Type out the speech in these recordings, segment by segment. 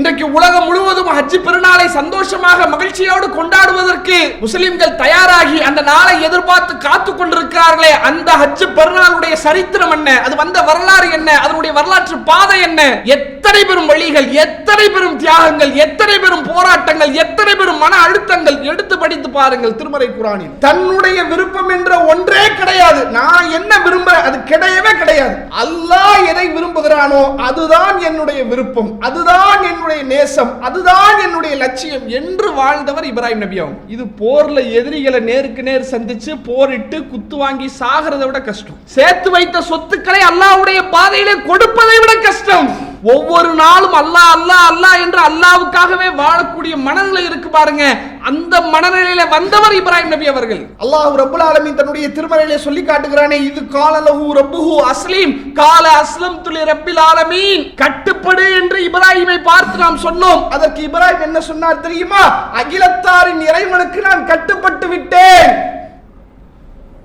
இன்றைக்கு உலகம் முழுவதும் ஹஜ்ஜி பெருநாளை சந்தோஷமாக மகிழ்ச்சியோடு கொண்டாடுவதற்கு முஸ்லிம்கள் தயாராகி அந்த நாளை எதிர்பார்த்து காத்து கொண்டிருக்கிறார்களே அந்த ஹஜ் பெருநாளுடைய சரித்திரம் என்ன? அது வந்த வரலாறு என்ன? அதனுடைய வரலாற்று பாதை என்ன? எத்தனை பெரும் வழிகள் எத்தனை பெரும் தியாகங்கள் எத்தனை பெரும் போராட்டங்கள் எத்தனை பெரும் மன அழுத்தங்கள் எடுத்து படித்து பாருங்கள் திருமறை குரானில். தன்னுடைய விருப்பம் என்ற ஒன்றே கிடையாது. நான் என்ன விரும்புறேன் அது கிடையவே கிடையாது. அல்லாஹ் எதை விரும்புகிறானோ அதுதான் என்னுடைய விருப்பம். அதுதான் இறைவனுடைய நேசம் அதுதான் என்னுடைய லட்சியம் என்று வாழ்ந்தவர் இப்ராஹிம் நபி ஆகும். இது போர்ல எதிரிகளை நேருக்கு நேர் சந்திச்சு போரிட்டு குத்து வாங்கி சாகிறத விட கஷ்டம். சேர்த்து வைத்த சொத்துக்களை அல்லாவுடைய பாதையிலே கொடுப்பதை விட கஷ்டம். ஒவ்வொரு நாளும் அல்லாஹ் அல்லாஹ் அல்லாஹ் என்று அல்லாஹ்வுக்காகவே வாழக்கூடிய மனநிலை இருக்கு பாருங்க. அந்த மனநிலையில வந்தவர் இப்ராஹிம் நபி அவர்கள். அல்லாஹ் ரப்பல் ஆலமீன் தன்னுடைய திருமறையிலே சொல்லி காட்டுகிறானே இது கால லஹு ரப்புஹு அஸ்லீம். கால அஸ்லம் துலி ரப்பில் ஆலமீன். கட்டுப்படு என்று இப்ராஹிமை பார்த்து நாம் சொன்னோம். அதற்கு இப்ராஹிம் என்ன சொன்னார் தெரியுமா? அகிலத்தாரின் இறைவனுக்கு நான் கட்டுப்பட்டு விட்டேன்.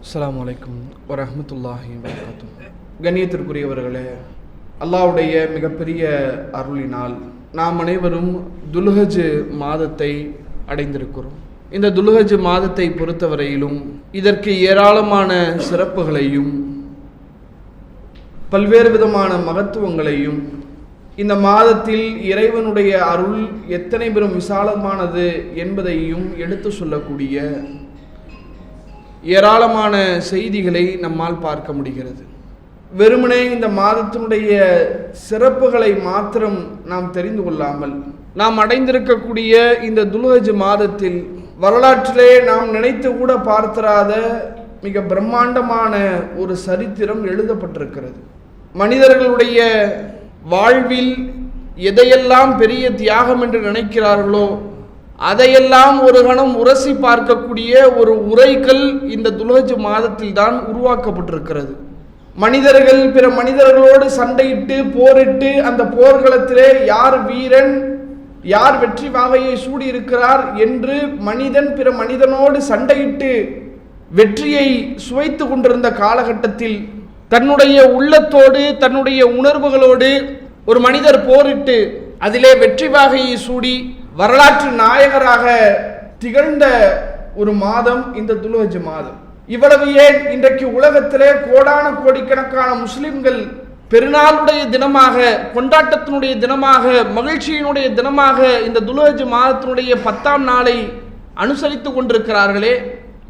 அஸ்ஸலாமு அலைக்கும் வரஹ்மத்துல்லாஹி வபரகாத்துஹு. கண்ணியத்திற்குரியவர்களே அல்லாஹ்வுடைய மிகப்பெரிய அருளினால் நாம் அனைவரும் துல்ஹஜ் மாதத்தை அடைந்திருக்கிறோம். இந்த துல்ஹஜ் மாதத்தை பொறுத்தவரையிலும் இதற்கு ஏராளமான சிறப்புகளையும் பல்வேறு விதமான மகத்துவங்களையும் இந்த மாதத்தில் இறைவனுடைய அருள் எத்தனை பெரும் விசாலமானது என்பதையும் எடுத்து சொல்லக்கூடிய ஏராளமான செய்திகளை நம்மால் பார்க்க முடிகிறது. வெறுமனே இந்த மாதத்தினுடைய சிறப்புகளை மாத்திரம் நாம் தெரிந்து கொள்ளாமல் நாம் அடைந்திருக்கக்கூடிய இந்த துல்ஹஜ் மாதத்தில் வரலாற்றிலே நாம் நினைத்து கூட பார்த்திராத மிக பிரம்மாண்டமான ஒரு சரித்திரம் எழுதப்பட்டிருக்கிறது. மனிதர்களுடைய வாழ்வில் எதையெல்லாம் பெரிய தியாகம் என்று நினைக்கிறார்களோ அதையெல்லாம் ஒரு கணம் உரசி பார்க்கக்கூடிய ஒரு உரைக்கல் இந்த துலஜ் மாதத்தில் தான் உருவாக்கப்பட்டிருக்கிறது. மனிதர்கள் பிற மனிதர்களோடு சண்டையிட்டு போரிட்டு அந்த போர்க்களத்திலே யார் வீரன் யார் வெற்றி வாகையை சூடியிருக்கிறார் என்று மனிதன் பிற மனிதனோடு சண்டையிட்டு வெற்றியை சுவைத்து கொண்டிருந்த காலகட்டத்தில் தன்னுடைய உள்ளத்தோடு தன்னுடைய உணர்வுகளோடு ஒரு மனிதர் போரிட்டு அதிலே வெற்றி வாகையை சூடி வரலாற்று நாயகராக திகழ்ந்த ஒரு மாதம் இந்த துலுஹஜ் மாதம். இவ்வளவு ஏன் இன்றைக்கு உலகத்திலே கோடான கோடிக்கணக்கான முஸ்லிம்கள் பெருநாளுடைய தினமாக கொண்டாட்டத்தினுடைய தினமாக மகிழ்ச்சியினுடைய தினமாக இந்த துலுஹஜ் மாதத்தினுடைய பத்தாம் நாளை அனுசரித்து கொண்டிருக்கிறார்களே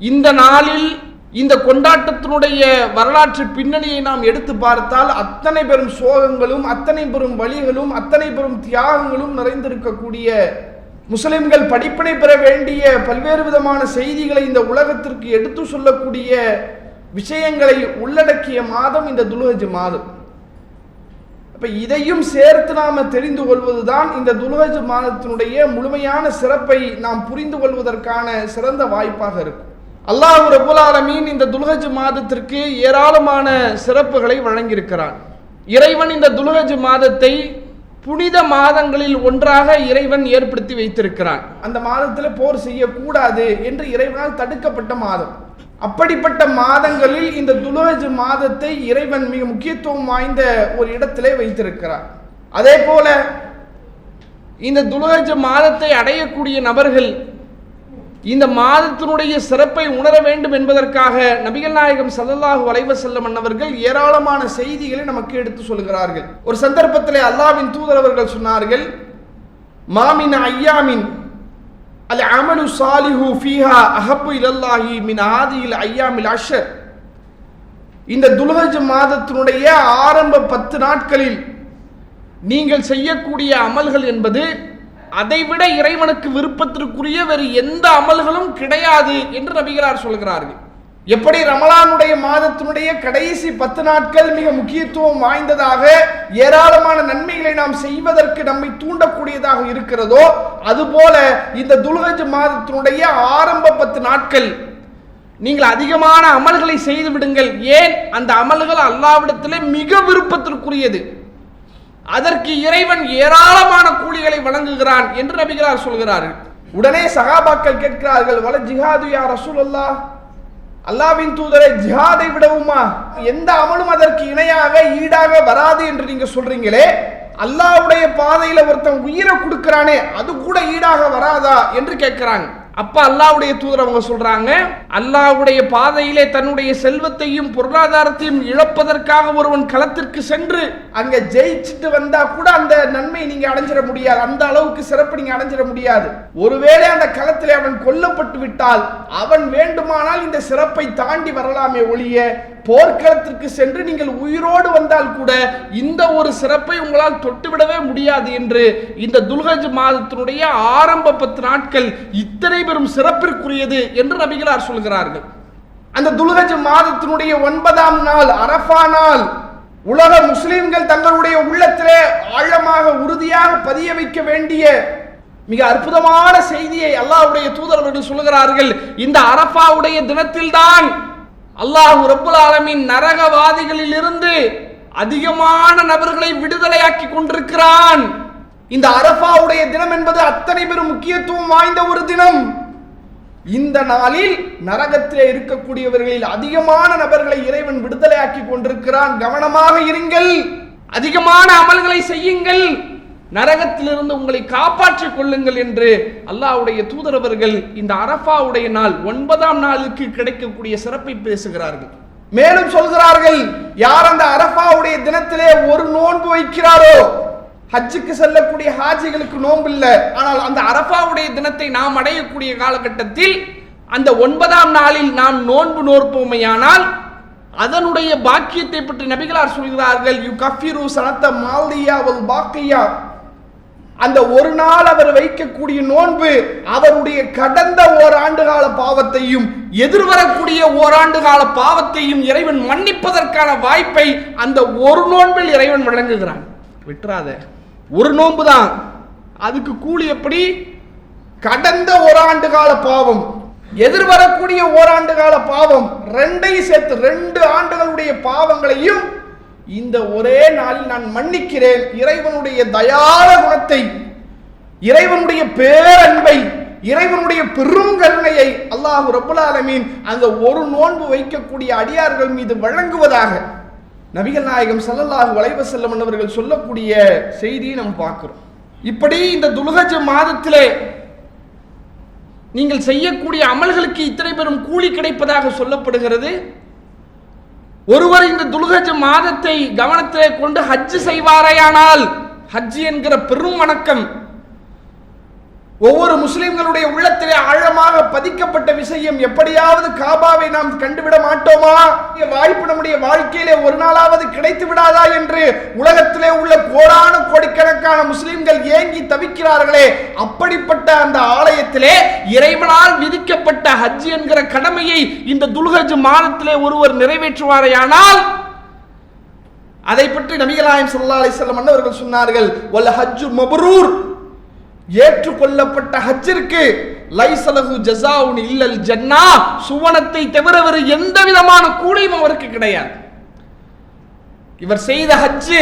இந்த நாளில் இந்த கொண்டாட்டத்தினுடைய வரலாற்று பின்னணியை நாம் எடுத்து பார்த்தால் அத்தனை பெரும் சோகங்களும் அத்தனை பெரும் வழிகளும் அத்தனை பெரும் தியாகங்களும் நிறைந்திருக்கக்கூடிய முஸ்லிம்கள் படிப்பினை பெற வேண்டிய பல்வேறு விதமான செய்திகளை இந்த உலகத்திற்கு எடுத்து சொல்லக்கூடிய விஷயங்களை உள்ளடக்கிய மாதம் இந்த துலுஹஜ் மாதம். இப்போ இதையும் சேர்த்து நாம தெரிந்து கொள்வதுதான் இந்த துலுஹஜ் மாதத்தினுடைய முழுமையான சிறப்பை நாம் புரிந்து கொள்வதற்கான சிறந்த வாய்ப்பாக இருக்கும். அல்லாஹ் ரபுல் இந்த துல்ஹஜ் மாதத்திற்கு ஏராளமான சிறப்புகளை வழங்கியிருக்கிறான். இறைவன் இந்த துல்ஹஜ் மாதத்தை புனித மாதங்களில் ஒன்றாக இறைவன் ஏற்படுத்தி வைத்திருக்கிறான். அந்த மாதத்தில் போர் செய்யக்கூடாது என்று இறைவனால் தடுக்கப்பட்ட மாதம். அப்படிப்பட்ட மாதங்களில் இந்த துலோஜ் மாதத்தை இறைவன் மிக முக்கியத்துவம் வாய்ந்த ஒரு இடத்திலே வைத்திருக்கிறார். அதே போல இந்த துலோஜ் மாதத்தை அடையக்கூடிய நபர்கள் இந்த மாதத்தினுடைய சிறப்பை உணர வேண்டும் என்பதற்காக நபிகள் நாயகம் சல்லல்லாஹு வளைவ செல்லம் அன்னவர்கள் ஏராளமான செய்திகளை நமக்கு எடுத்து சொல்கிறார்கள். ஒரு சந்தர்ப்பத்திலே அல்லாவின் தூதர் அவர்கள் சொன்னார்கள் மாமின் ஐயாமின் அல் அமலு சாலிஹு ஃபீஹா அஹப்பு இலல்லாஹி மின் ஆதியில் ஐயாமில் அஷர். இந்த துல்ஹஜ் மாதத்தினுடைய ஆரம்ப பத்து நாட்களில் நீங்கள் செய்யக்கூடிய அமல்கள் என்பது அதைவிட இறைவனுக்கு விருப்பத்திற்குரிய வேறு எந்த அமல்களும் கிடையாது என்று நபிகளார் சொல்கிறார்கள். எப்படி ரமலானுடைய மாதத்தினுடைய கடைசி பத்து நாட்கள் மிக முக்கியத்துவம் வாய்ந்ததாக ஏராளமான நன்மைகளை நாம் செய்வதற்கு நம்மை தூண்டக்கூடியதாக இருக்கிறதோ அதுபோல இந்த துல்கஜ் மாதத்தினுடைய ஆரம்ப பத்து நாட்கள் நீங்கள் அதிகமான அமல்களை செய்து விடுங்கள். ஏன்? அந்த அமல்கள் அல்லாவிடத்திலே மிக விருப்பத்திற்குரியது. அதற்கு இறைவன் ஏராளமான கூலிகளை வழங்குகிறான் என்று நபிகளார் சொல்கிறார்கள். உடனே சகாபாக்கள் கேட்கிறார்கள் வல ஜிஹாது யா ரசூலல்லா அல்லாவின் தூதரை ஜிஹாதை விடவுமா? எந்த அமலும் அதற்கு இணையாக ஈடாக வராது என்று நீங்க சொல்றீங்களே? அல்லாஹ்வுடைய பாதையில ஒருத்தன் உயிரை கொடுக்கிறானே அது கூட ஈடாக வராதா? என்று கேட்கிறாங்க. அப்ப அல்லாஹ்வுடைய தூதர் அவங்க சொல்றாங்க அல்லாஹ்வுடைய பாதையிலே தன்னுடைய செல்வத்தையும் பொருளாதாரத்தையும் இழப்பதற்காக ஒருவன் களத்திற்கு சென்று அங்க ஜெயிச்சுட்டு வந்தா கூட அந்த நன்மை நீங்க அடைஞ்சிட முடியாது அந்த அளவுக்கு சிறப்பு நீங்க அடைஞ்சிட முடியாது. ஒருவேளை அந்த களத்திலே அவன் கொல்லப்பட்டு விட்டால் அவன் வேண்டுமானால் இந்த சிறப்பை தாண்டி வரலாமே ஒழிய போர்க்களத்திற்கு சென்று நீங்கள் உயிரோடு வந்தால் கூட இந்த ஒரு சிறப்பை உங்களால் தொட்டுவிடவே முடியாது என்று இந்த துல்கஜ் மாதத்தினுடைய ஆரம்ப பத்து நாட்கள் இத்தனை பெரும் சிறப்பிற்குரியது என்று நபிகளார் சொல்கிறார்கள். அந்த துல்ஹஜ் மாதத்தினுடைய ஒன்பதாம் நாள் அரஃபா நாள் உலக முஸ்லிம்கள் தங்களுடைய உள்ளத்திலே ஆழமாக உறுதியாக பதிய வைக்க வேண்டிய மிக அற்புதமான செய்தியை அல்லாஹ்வுடைய தூதரவர்கள் சொல்கிறார்கள் இந்த அரஃபாவுடைய தினத்தில்தான் அல்லாஹ் ரப்புல் ஆலமின் நரகவாதிகளில் இருந்து அதிகமான நபர்களை விடுதலையாக்கி கொண்டிருக்கிறான். இந்த அரஃபாவுடைய தினம் என்பது அத்தனை பெரும் முக்கியத்துவம் வாய்ந்த ஒரு தினம். இந்த நாளில் நரகத்திலே இருக்கக்கூடியவர்களில் அதிகமான நபர்களை இறைவன் விடுதலையாக்கி கொண்டிருக்கிறான். கவனமாக இருங்கள். அதிகமான அமல்களை செய்யுங்கள். நரகத்திலிருந்து உங்களை காப்பாற்றிக் கொள்ளுங்கள் என்று அல்லாஹ்வுடைய தூதரவர்கள் இந்த அரஃபாவுடைய நாள் ஒன்பதாம் நாளுக்கு கிடைக்கக்கூடிய சிறப்பை பேசுகிறார்கள். மேலும் சொல்கிறார்கள் யார் அந்த அரஃபாவுடைய தினத்திலே ஒரு நோன்பு வைக்கிறாரோ ஹஜ்ஜுக்கு செல்லக்கூடிய ஹாஜிகளுக்கு நோன்பு இல்லை ஆனால் அந்த அரஃபாவுடைய தினத்தை நாம் அடையக்கூடிய காலகட்டத்தில் அந்த ஒன்பதாம் நாளில் நாம் நோன்பு நோற்போமையானால் அதனுடைய பாக்கியத்தை பற்றி நபிகளார் சொல்கிறார்கள் யு கஃபிரு சனத்த மால்தியா அவள் பாக்கியா. அந்த ஒரு நாள் அவர் வைக்கக்கூடிய நோன்பு அவருடைய கடந்த ஓராண்டு கால பாவத்தையும் எதிர்வரக்கூடிய ஓராண்டு கால பாவத்தையும் இறைவன் மன்னிப்பதற்கான வாய்ப்பை அந்த ஒரு நோன்பில் இறைவன் வழங்குகிறான். விட்டுறாத. ஒரு நோன்பு தான். அதுக்கு கூலி எப்படி? கடந்த ஓராண்டு கால பாவம் எதிர்வரக்கூடிய ஓராண்டு கால பாவம் ரெண்டையும் சேர்த்து ரெண்டு ஆண்டுகளுடைய பாவங்களையும் இந்த ஒரே நாளில் நான் மன்னிக்கிறேன். இறைவனுடைய தயார குணத்தை இறைவனுடைய பேரன்பை இறைவனுடைய பெரும் கருணையை அல்லாஹு ரபுல் ஆலமீன் அந்த ஒரு நோன்பு வைக்கக்கூடிய அடியார்கள் மீது வழங்குவதாக நபிகள் நாயகம் சல்லல்லாஹு அலைஹி வஸல்லம் அவர்கள் சொல்லக்கூடிய செய்தியை நாம் பார்க்கிறோம். இப்படி இந்த துலகஜ மாதத்திலே நீங்கள் செய்யக்கூடிய அமல்களுக்கு இத்தனை பெரும் கூலி கிடைப்பதாக சொல்லப்படுகிறது. ஒருவர் இந்த துலகஜ மாதத்தை கவனத்திலே கொண்டு ஹஜ்ஜு செய்வாரேயானால் ஹஜ் என்கிற பெரும் வணக்கம் ஒவ்வொரு முஸ்லிம்களுடைய உள்ளத்திலே ஆழமாக பதிக்கப்பட்ட விஷயம் எப்படியாவது காபாவை நாம் கண்டுவிட மாட்டோமா? வாய்ப்பு நம்முடைய வாழ்க்கையிலே ஒரு நாளாவது கிடைத்து விடாதா என்று உலகத்திலே உள்ள கோடான கோடிக்கணக்கான முஸ்லிம்கள் ஏங்கி தவிக்கிறார்களே அப்படிப்பட்ட அந்த ஆலயத்திலே இறைவனால் விதிக்கப்பட்ட ஹஜ் என்கிற கடமையை இந்த துல்ஹஜ் மாதத்திலே ஒருவர் நிறைவேற்றுவாரேயானால் அதை பற்றி நபிகளாயம் சொல்லா அலிசல்லம் வஸல்லம் அவர்கள் சொன்னார்கள் வல் ஹஜ்ஜு மப்ரூர். ஏற்றுக்கொள்ளப்பட்ட ஹஜ்ஜிற்கு லைசலகு ஜசாவுன் இல்லல் ஜன்னா சுவனத்தை தவிர வேறு எந்த விதமான கூலியும் அவருக்கு கிடையாது. இவர் செய்த ஹஜ்ஜு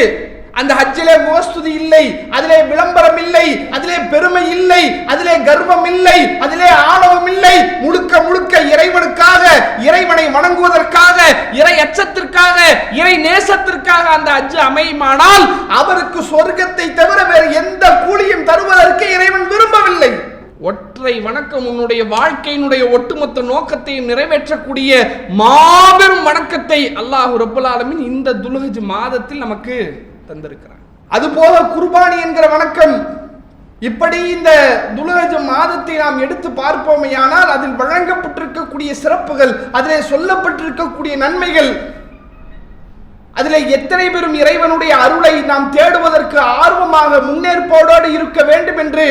அந்த ஹஜ்ஜிலே முகஸ்துதி இல்லை அதிலே விளம்பரம் இல்லை அதிலே பெருமை இல்லை அதிலே கர்வம் இல்லை அதிலே ஆணவம் இல்லை முழுக்க நேசத்திற்காக அந்த ஹஜ்ஜு அமையுமானால் அவருக்கு சொர்க்கத்தை தவிர வேறு எந்த கூலியும் தருவதற்கு இறைவன் விரும்பவில்லை. ஒற்றை வணக்கம் உன்னுடைய வாழ்க்கையினுடைய ஒட்டுமொத்த நோக்கத்தை நிறைவேற்றக்கூடிய மாபெரும் வணக்கத்தை அல்லாஹ் ரபுல்லாலமின் இந்த துலகஜ் மாதத்தில் நமக்கு தந்திருக்கிறான். அதுபோல குர்பானி என்கிற வணக்கம் இப்படி இந்த துலகஜ மாதத்தை நாம் எடுத்து பார்ப்போமேயானால் அதில் வழங்கப்பட்டிருக்கக்கூடிய சிறப்புகள் அதிலே சொல்லப்பட்டிருக்கக்கூடிய நன்மைகள் அதில் எத்தனை பெரும் இறைவனுடைய அருளை நாம் தேடுவதற்கு ஆர்வமாக முன்னேற்போடோடு இருக்க வேண்டும் என்று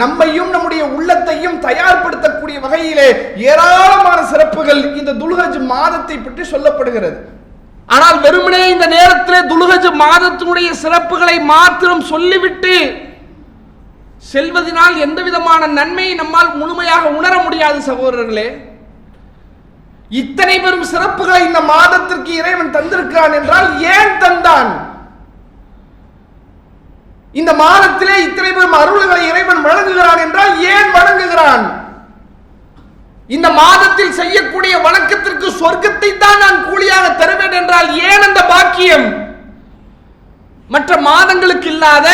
நம்மையும் நம்முடைய உள்ளத்தையும் தயார்படுத்தக்கூடிய வகையிலே ஏராளமான சிறப்புகள் இந்த துல்கஜ் மாதத்தை பற்றி சொல்லப்படுகிறது. ஆனால் வெறுமனே இந்த நேரத்திலே துல்கஜ் மாதத்தினுடைய சிறப்புகளை மாத்திரம் சொல்லிவிட்டு செல்வதனால் எந்த விதமான நன்மையை நம்மால் முழுமையாக உணர முடியாது சகோதரர்களே. இத்தனை பெரும் சிறப்புகளை இந்த மாதத்திற்கு இறைவன் தந்திருக்கிறான் என்றால் ஏன் தந்தான்? இந்த மாதத்திலே இத்தனை பெரும் அருள்களை இறைவன் வழங்குகிறான் என்றால் ஏன் வழங்குகிறான்? இந்த மாதத்தில் செய்யக்கூடிய வணக்கத்திற்கு சொர்க்கத்தை தான் நான் கூலியாக தருவேன் என்றால் ஏன் அந்த பாக்கியம்? மற்ற மாதங்களுக்கு இல்லாத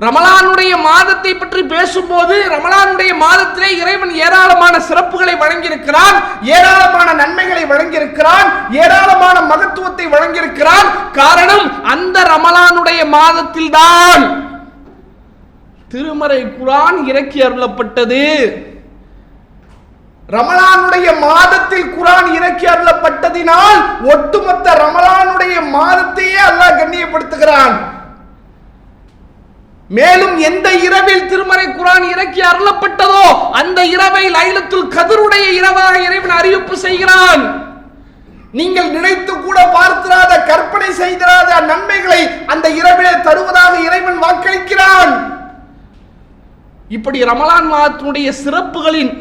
ரமலானுடைய மாதத்தை பற்றி பேசும்போது ரமலானுடைய மாதத்திலே இறைவன் ஏராளமான சிறப்புகளை வழங்கியிருக்கிறான் ஏராளமான நன்மைகளை வழங்கியிருக்கிறான் ஏராளமான மகத்துவத்தை வழங்கியிருக்கிறான். காரணம் அந்த ரமலானுடைய மாதத்தில் தான் திருமறை குரான் இறக்கி அருளப்பட்டது. ரமலானுடைய மாதத்தில் குரான் இறக்கி அருளப்பட்டதினால் ஒட்டுமொத்த ரமலானுடைய மாதத்தையே அல்லாஹ் கண்ணியப்படுத்துகிறான். மேலும் எந்த இரவில் திருமறை குரான் இறக்கி அருளப்பட்டதோ அந்த இரவை லைலத்துல் கதருடைய இரவாக இறைவன் அறிவிப்பு செய்கிறான். நீங்கள் நினைத்து கூட பார்த்திராத கற்பனை செய்திராத நன்மைகளை அந்த இரவிலே தருவதாக இறைவன் வாக்களிக்கிறான். இப்படி ரமலான் மாதத்தினுடைய சிறப்புகளின்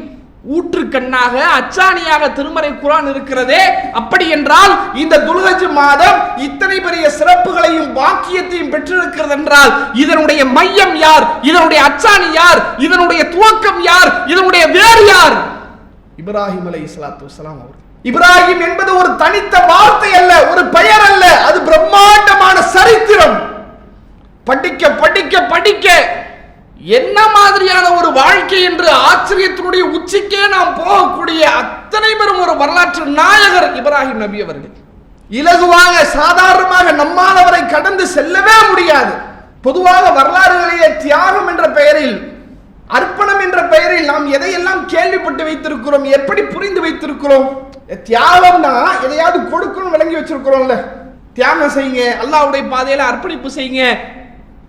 ஊற்றுக்கண்ணாக அச்சாணியாக திருமறை குரான் இருக்கிறதே. அப்படி என்றால் இந்த துல்ஹஜ் மாதம் இத்தனை பெரிய சிறப்புகளையும் பாக்கியத்தையும் பெற்றிருக்கிறது என்றால் இதனுடைய மையம் யார்? இதனுடைய அச்சாணி யார்? இதனுடைய துவக்கம் யார்? இதனுடைய வேறு யார்? இப்ராஹிம் அலை இஸ்லாத்து வலாம் அவர் இப்ராஹிம் என்பது ஒரு தனித்த வார்த்தை அல்ல ஒரு பெயர் அல்ல. அது பிரம்மாண்டமான சரித்திரம். படிக்க படிக்க படிக்க என்ன மாதிரியான ஒரு வாழ்க்கை என்று ஆச்சரியத்தினுடைய உச்சிக்கே நாம் போகக்கூடிய அத்தனை பெரும் ஒரு வரலாற்று நாயகர் இப்ராஹிம் நபி அவர்கள். இலகுவாக சாதாரணமாக நம்மால் அவரை கடந்து செல்லவே முடியாது. பொதுவாக வரலாறுகளிலே தியாகம் என்ற பெயரில் அர்ப்பணம் என்ற பெயரில் நாம் எதையெல்லாம் கேள்விப்பட்டு வைத்திருக்கிறோம் எப்படி புரிந்து வைத்திருக்கிறோம் தியாகம்னா எதையாவது கொடுக்கணும் விளங்கி வச்சிருக்கிறோம்ல. தியாகம் செய்யுங்க அல்லாவுடைய பாதையில அர்ப்பணிப்பு செய்யுங்க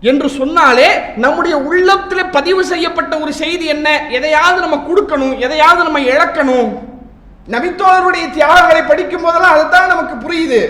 என்று சொன்னாலே நம்முடைய உள்ளத்தில் பதிவு செய்யப்பட்ட ஒரு செய்தி என்ன? எதையாவது நம்ம கொடுக்கணும் எதையாவது நம்ம இழக்கணும். நபித்தோழருடைய தியாகங்களை படிக்கும் போதெல்லாம் அதுதான் நமக்கு புரியுது.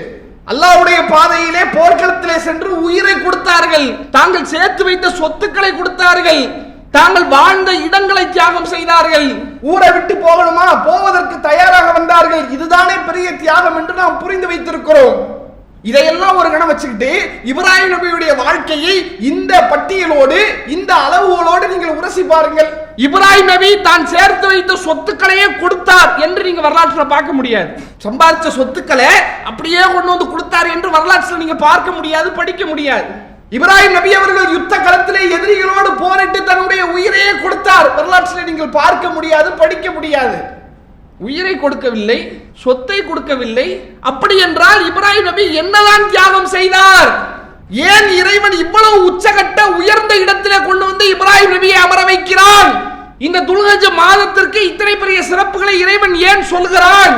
அல்லாவுடைய பாதையிலே போர்க்களத்திலே சென்று உயிரை கொடுத்தார்கள். தாங்கள் சேர்த்து வைத்த சொத்துக்களை கொடுத்தார்கள். தாங்கள் வாழ்ந்த இடங்களை தியாகம் செய்தார்கள். ஊரை விட்டு போகணுமா? போவதற்கு தயாராக வந்தார்கள். இதுதானே பெரிய தியாகம் என்று நாம் புரிந்து வைத்திருக்கிறோம். இதையெல்லாம் ஒரு கணம் வச்சுக்கிட்டு இப்ராஹிம் நபியுடைய வாழ்க்கையை இந்த பட்டியலோடு இந்த அளவுகளோடு நீங்கள் உரசி பாருங்கள். இப்ராஹிம் நபி தான் சேர்த்து வைத்த சொத்துக்களையே கொடுத்தார் என்று நீங்க வரலாற்றில் பார்க்க முடியாது. சம்பாதிச்ச சொத்துக்களை அப்படியே கொண்டு வந்து கொடுத்தார் என்று வரலாற்றில் நீங்க பார்க்க முடியாது படிக்க முடியாது. இப்ராஹிம் நபி அவர்கள் யுத்த களத்திலே எதிரிகளோடு போரிட்டு தன்னுடைய உயிரையே கொடுத்தார். வரலாற்றில் நீங்கள் பார்க்க முடியாது படிக்க முடியாது. உயிரை கொடுக்கவில்லை சொத்தை கொடுக்கவில்லை. அப்படி என்றால் இப்ராஹிம் நபி என்னதான் தியாகம் செய்தார்? ஏன் இறைவன் இவ்வளவு உச்சகட்ட உயர்ந்த இடத்திலே கொண்டு வந்து இப்ராஹிம் நபியை அமர வைக்கிறான்? இந்த துல்கஜ மாதத்திற்கு இத்தனை பெரிய சிறப்புகளை இறைவன் ஏன் சொல்கிறான்?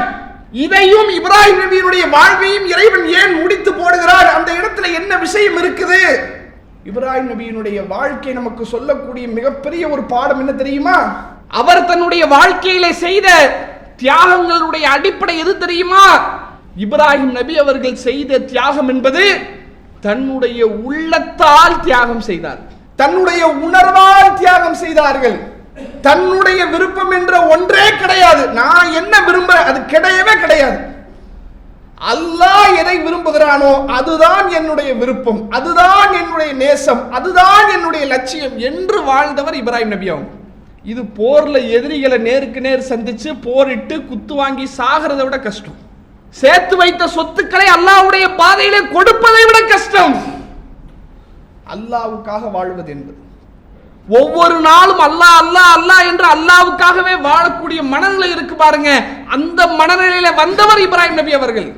இதையும் இப்ராஹிம் நபியினுடைய வாழ்வையும் இறைவன் ஏன் முடித்து போடுகிறார் அந்த இடத்துல என்ன விஷயம் இருக்குது? இப்ராஹிம் நபியினுடைய வாழ்க்கை நமக்கு சொல்லக்கூடிய மிகப்பெரிய ஒரு பாடம் என்ன தெரியுமா? அவர் தன்னுடைய வாழ்க்கையில செய்த தியாகங்களுடைய அடிப்படை எது தெரியுமா? இப்ராஹிம் நபி அவர்கள் செய்த தியாகம் என்பது தன்னுடைய உள்ளத்தால் தியாகம் செய்தார். தன்னுடைய உணர்வால் தியாகம் செய்தார்கள். தன்னுடைய விருப்பம் என்ற ஒன்றே கிடையாது. நான் என்ன விரும்புறேன் அது கிடையவே கிடையாது. அல்லாஹ் எதை விரும்புகிறானோ அதுதான் என்னுடைய விருப்பம். அதுதான் என்னுடைய நேசம். அதுதான் என்னுடைய லட்சியம் என்று வாழ்ந்தவர் இப்ராஹிம் நபி அவங்க இது போர்ல எதிரிகளை நேருக்கு நேர் சந்திச்சு போரிட்டு குத்து வாங்கி சாகிறத விட கஷ்டம். சேர்த்து வைத்த சொத்துக்களை அல்லாஹ்வுடைய பாதையிலே கொடுப்பதை விட கஷ்டம். அல்லாவுக்காக வாழ்வது என்பது. ஒவ்வொரு நாளும் அல்லாஹ் அல்லாஹ் அல்லாஹ் என்று அல்லாவுக்காகவே வாழக்கூடிய மனநிலை இருக்கு பாருங்க. அந்த மனநிலையில வந்தவர் இப்ராஹிம் நபி அவர்கள்.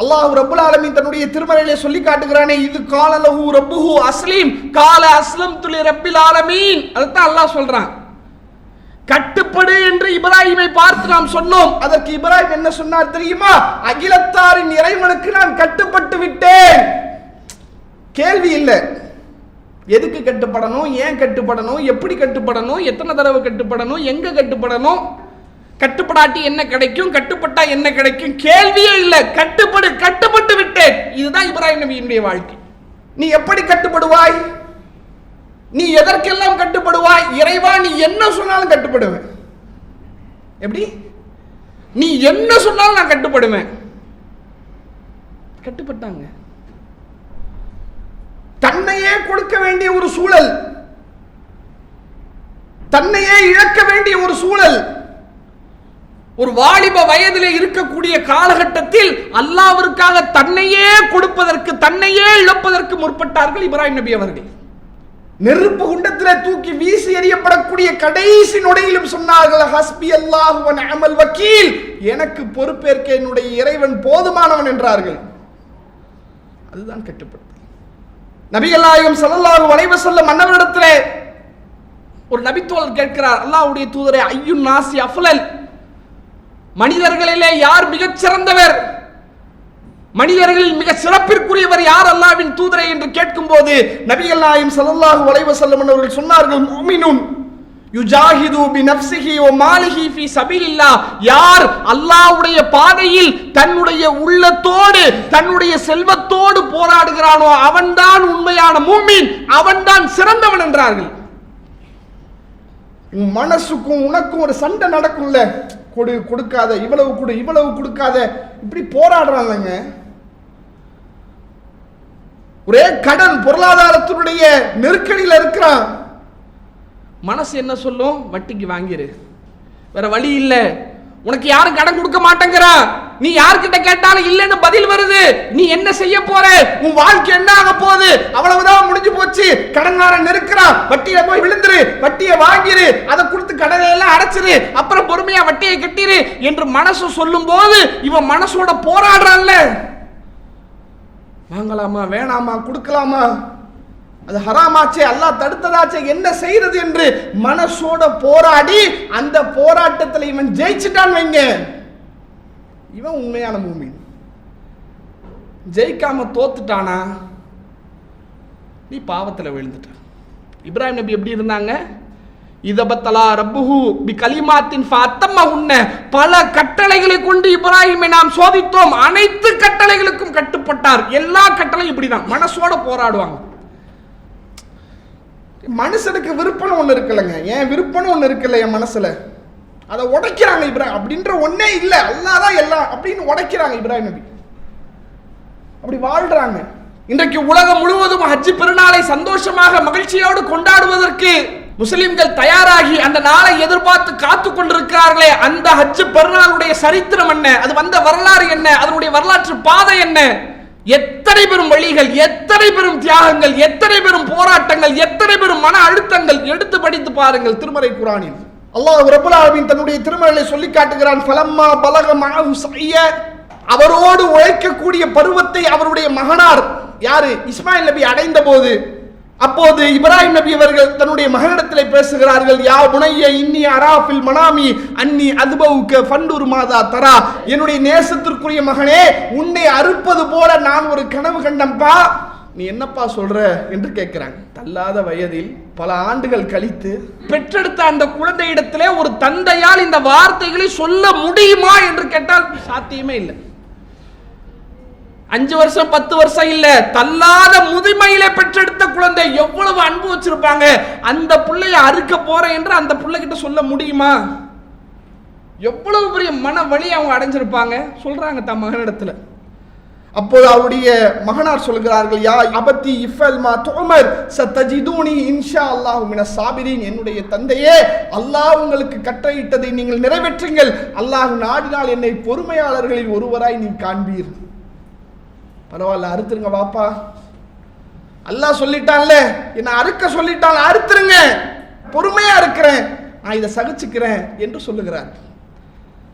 அல்லாஹ் ரபுல் ஆலமின் தன்னுடைய திருமறையிலே சொல்லி காட்டுகிறானே இது கால லஹு ரப்புஹு அஸ்லீம். கால அஸ்லம் துலி ரப்பில் ஆலமீன். அதுதான் அல்லாஹ் சொல்றான். கட்டுப்படு என்று இப்ராஹிமை பார்த்து நாம் சொன்னோம். அதற்கு இப்ராஹிம் என்ன சொன்னார் தெரியுமா? அகிலத்தாரின் இறைவனுக்கு நான் கட்டுப்பட்டு விட்டேன். கேள்வி இல்லை. எதுக்கு கட்டுப்படணும்? ஏன் கட்டுப்படணும்? எப்படி கட்டுப்படணும்? எத்தனை தடவை கட்டுப்படணும்? எங்க கட்டுப்படணும்? கட்டுப்படாட்டி என்ன கிடைக்கும்? கட்டுப்பட்டா என்ன கிடைக்கும்? கேள்வியே இல்லை. கட்டுப்படு கட்டுப்பட்டு விட்டேன். இதுதான் இப்ராஹிம் நபியினுடைய வாழ்க்கை. நீ எப்படி கட்டுப்படுவாய்? நீ எதற்கெல்லாம் கட்டுப்படுவாய்? இறைவா நீ என்ன சொன்னாலும் கட்டுப்படுவேன். எப்படி? நீ என்ன சொன்னாலும் நான் கட்டுப்படுவேன். கட்டுப்பட்டாங்க. தன்னையே கொடுக்க வேண்டிய ஒரு சூழல். தன்னையே இழக்க வேண்டிய ஒரு சூழல். ஒரு வாலிப வயதிலே இருக்கக்கூடிய காலகட்டத்தில் அல்லாவிற்காக தன்னையே கொடுப்பதற்கு தன்னையே இழப்பதற்கு முற்பட்டார்கள் இப்ராஹிம் நபி அவர்கள். நெருப்பு குண்டத்தில் தூக்கி வீசி எறியப்படக்கூடிய கடைசி நொடையிலும் சொன்னார்கள் ஹஸ்பி அல்லாஹுவன் அமல் வக்கீல். எனக்கு பொறுப்பேற்க என்னுடைய இறைவன் போதுமானவன் என்றார்கள். அதுதான் கட்டுப்படுத்து நபிகள் சலல்லாஹு ஸல்லல்லாஹு சொல்ல வஸல்லம் ஒரு நபித்தோழர் கேட்கிறார் அல்லாஹ்வுடைய தூதரை ஐயுன் நாசி அஃலல் மனிதர்களிலே யார் மிகச் சிறந்தவர்? மனிதர்களில் மிக சிறப்பிற்குரியவர் யார் அல்லாவின் தூதரை என்று கேட்கும்போது நபிகள் நாயம் ஸல்லல்லாஹு அலைஹி வஸல்லம் அவர்கள் சொன்னார்கள் முஃமினுன் யுஜாஹிது பி நஃப்ஸிஹி ஓ மாலிஹி ஃபி சபீலில்லா யார் அல்லாஹ்வுடைய பாதையில் தன்னுடைய உள்ளத்தோடு தன்னுடைய செல்வத்தோடு போராடுகிறானோ அவன்தான் உண்மையான மூமின் அவன்தான் சிறந்தவன் என்றார்கள். மனசுக்கும் உனக்கும் ஒரு சண்டை நடக்கும்ல? கொடு கொடுக்காத இவ்வளவு கொடு இவ்வளவு கொடுக்காத. இப்படி போராடுறாங்க ஒரே கடன் பொருளாதாரத்தினுடைய நெருக்கடியில் இருக்கிறான். மனசு என்ன சொல்லும்? வட்டிக்கு வாங்கிரு. வேற வழி இல்லை. உனக்கு யாரும் கடன் கொடுக்க மாட்டேங்கிறா. நீ யார்கிட்ட கேட்டாலும் இல்லைன்னு பதில் வருது. நீ என்ன செய்ய போற? உன் வாழ்க்கை என்ன ஆக போகுது? அவ்வளவுதான் முடிஞ்சு போச்சு. கடன்காரன் நெருக்கிறான் வட்டியில போய் விழுந்துரு. வட்டியை வாங்கிரு. அதை கொடுத்து கடனை எல்லாம் அடைச்சிரு. அப்புறம் பொறுமையா வட்டியை கட்டிரு என்று மனசு சொல்லும் போது இவன் மனசோட போராடுறான்ல. வாங்கலாமா? வேணாமா? கொடுக்கலாமா? அது ஹராமாச்சே அல்லாஹ் தடுத்ததாச்சே என்ன செய்யறது என்று மனசோட போராடி அந்த போராட்டத்தில் இவன் ஜெயிச்சுட்டான் வைங்க. இவன் உண்மையான மூமின். ஜெயிக்காம தோத்துட்டானா? நீ பாவத்தில் விழுந்துட்ட. இப்ராஹிம் நபி எப்படி இருந்தாங்க? இதபத்தலா ரப்புஹு பி கலிமாத்தின் ஃபஅத்தம்ம உன்ன பல கட்டளைகளை கொண்டு இப்ராஹிமை நாம் சோதித்தோம். அனைத்து கட்டளைகளுக்கும் கட்டுப்பட்டார். எல்லா கட்டளையும் இப்படிதான். மனசோட போராடுவாங்க. மனுஷனுக்கு விருப்பம் ஒன்று இருக்குல்லங்க. ஏன் விருப்பம்னு ஒன்று இருக்குல்ல என் மனசுல? அதை உடைக்கிறாங்க இப்ராஹிம் அப்படின்ற ஒன்றே இல்லை. அல்லாஹ் தான் எல்லாம் அப்படின்னு உடைக்கிறாங்க இப்ராஹிம் நபி. அப்படி வாழ்றாங்க. இன்றைக்கு உலகம் முழுவதும் ஹஜ் பெருநாளை சந்தோஷமாக மகிழ்ச்சியோடு கொண்டாடுவதற்கு முஸ்லிம்கள் தயாராகி அந்த நாளை எதிர்பார்த்து காத்து கொண்டிருக்கிறார்களே அந்த ஹஜ் பெருநாளுடைய சரித்திரம் என்ன? அது வந்த வரலாறு என்ன? அதனுடைய வரலாற்று பாதை என்ன? எத்தனை பெரும் வழிகள் எத்தனை பெரும் தியாகங்கள் எத்தனை பெரும் போராட்டங்கள் எத்தனை பெரும் மன அழுத்தங்கள் எடுத்து படித்து பாருங்கள் திருமறை குரானில். அல்லாஹ் ரபுல்லாவின் தன்னுடைய திருமறைகளை சொல்லி காட்டுகிறான் பலம்மா பலக மஅஹு செய்ய அவரோடு உழைக்கக்கூடிய பருவத்தை அவருடைய மகனார் யாரு? இஸ்மாயில் நபி அடைந்த போது அப்போது இப்ராஹிம் நபி அவர்கள் தன்னுடைய மகனிடத்திலே பேசுகிறார்கள் யா புனைய இன்னி அராஃபில் மனாமி அன்னி அதுபவுக்க ஃபண்டூர் மாதா தரா. என்னுடைய நேசத்திற்குரிய மகனே உன்னை அறுப்பது போல நான் ஒரு கனவு கண்டம்பா. நீ என்னப்பா சொல்ற என்று கேட்கிறாங்க தள்ளாத வயதில் பல ஆண்டுகள் கழித்து பெற்றெடுத்த அந்த குழந்தையிடத்திலே ஒரு தந்தையால் இந்த வார்த்தைகளை சொல்ல முடியுமா என்று கேட்டால் சாத்தியமே இல்லை. அஞ்சு வருஷம் பத்து வருஷம் இல்ல. தள்ளாத முதுமையில பெற்றெடுத்த குழந்தை எவ்வளவு அன்பு வச்சிருப்பாங்க? அந்த பிள்ளைய அறுக்க போறேன் என்று அந்த பிள்ளைகிட்ட சொல்ல முடியுமா? எவ்வளவு பெரிய மன வழி அவங்க அடைஞ்சிருப்பாங்க? சொல்றாங்க தன் மகனிடத்துல. அப்போது அவருடைய மகனார் சொல்கிறார்கள் யா அபத்தி இஃபல் மா தோமர் சத்தஜிதூனி இன்ஷா அல்லாஹ் மின சாபிரின். என்னுடைய தந்தையே அல்லாஹ் உங்களுக்கு கட்டளையிட்டதை நீங்கள் நிறைவேற்றுங்கள். அல்லாஹ் நாடினால் என்னை பொறுமையாளர்களில் ஒருவராய் நீ காண்பீர். பரவாயில்ல அறுத்துருங்க வாப்பா. அல்லாஹ் சொல்லிட்டான்ல என்னை அறுக்க சொல்லிட்டான் அறுத்துருங்க. பொறுமையா இருக்கிறேன். நான் இதை சகிச்சுக்கிறேன் என்று சொல்லுகிறார்.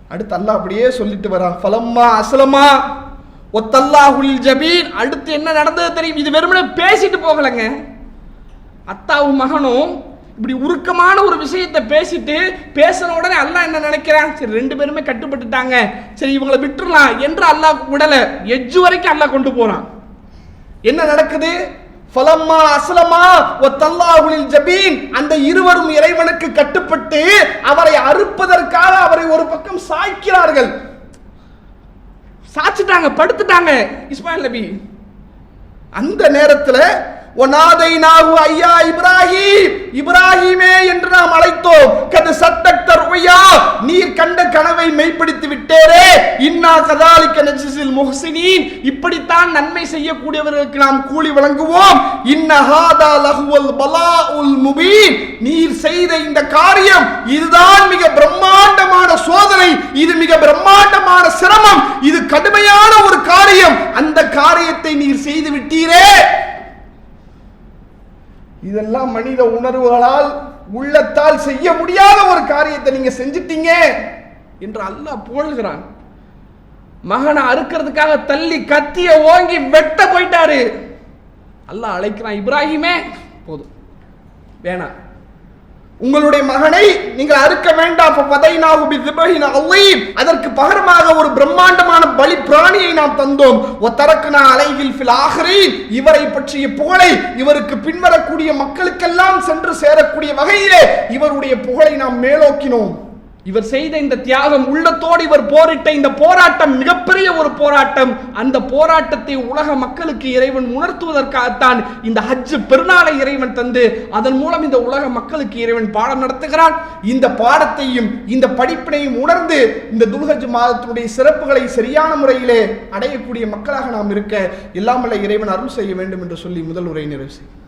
அடுத்து அல்லாஹ் அப்படியே சொல்லிட்டு வரான். ஃபலம்மா அஸ்லமா ஒத்தல்லாஹுல் ஜபீன். அடுத்து என்ன நடந்தது தெரியும்? இது வெறுமனே பேசிட்டு போகலங்க. அத்தாவும் மகனும் இப்படி உருக்கமான ஒரு விஷயத்தை பேசிட்டு பேசின உடனே அல்லாஹ் என்ன நினைக்கிறான்? சரி ரெண்டு பேருமே கட்டுப்பட்டுட்டாங்க. சரி இவங்களை விட்டுறலாம் என்று அல்லாஹ் விடல எஜ்ஜு வரைக்கும் அல்லாஹ் கொண்டு போறான். என்ன நடக்குது? ஃபலம்மா அஸ்லமா ஒத்தல்லாஹுலில் ஜபீன். அந்த இருவரும் இறைவனுக்கு கட்டுப்பட்டு அவரை அறுப்பதற்காக அவரை ஒரு பக்கம் சாய்க்கிறார்கள். சாச்சிட்டாங்க படுத்துட்டாங்க இஸ்மாயில் நபி. அந்த நேரத்தில் ஒனாதை நாகு ஐயா இப்ராஹிம். இப்ராஹிமே என்று நாம் அழைத்தோம். கது சத்தக்தர் உய்யா நீர் கண்ட கனவை மெய்ப்படுத்தி விட்டேரே. இன்னா கதாலிக்க நஜிசில் முஹசினின். இப்படித்தான் நன்மை செய்யக்கூடியவர்களுக்கு நாம் கூலி வழங்குவோம். இன்ன ஹாதா லஹுவல் பலாஉல் முபீன். நீர் செய்த இந்த காரியம் இதுதான் மிக பிரம்மாண்டமான சோதனை. இது மிக பிரம்மாண்டமான சிரமம். இது கடுமையான ஒரு காரியம். அந்த காரியத்தை நீர் செய்து விட்டீரே. இதெல்லாம் மனித உணர்வுகளால் உள்ளத்தால் செய்ய முடியாத ஒரு காரியத்தை நீங்க செஞ்சிட்டீங்க என்று அல்லாஹ் புகழ்கிறான். மகனை அறுக்கிறதுக்காக தள்ளி கத்திய ஓங்கி வெட்ட போயிட்டாரு. அல்லாஹ் அழைக்கிறான் இப்ராஹிமே போதும். வேணாம். உங்களுடைய மகனை நீங்கள் அறுக்க வேண்டாம். அதற்கு பகரமாக ஒரு பிரம்மாண்டமான பலி பிராணியை நாம் தந்தோம். இவரை பற்றிய புகழை இவருக்கு பின்வரக்கூடிய மக்களுக்கெல்லாம் சென்று சேரக்கூடிய வகையிலே இவருடைய புகழை நாம் மேலோக்கினோம். இவர் செய்த இந்த தியாகம் உள்ளத்தோடு இவர் போரிட்ட இந்த போராட்டம் மிகப்பெரிய ஒரு போராட்டம். அந்த போராட்டத்தை உலக மக்களுக்கு இறைவன் உணர்த்துவதற்காகத்தான் இந்த ஹஜ் பெருநாளை இறைவன் தந்து அதன் மூலம் இந்த உலக மக்களுக்கு இறைவன் பாடம் நடத்துகிறான் இந்த பாடத்தையும் இந்த படிப்பினையும் உணர்ந்து இந்த துல்ஹஜ் மாதத்தினுடைய சிறப்புகளை சரியான முறையிலே அடையக்கூடிய மக்களாக நாம் இருக்க எல்லாம் இறைவன் அருள் செய்ய வேண்டும் என்று சொல்லி முதல் உரை நிறைவு செய்யும்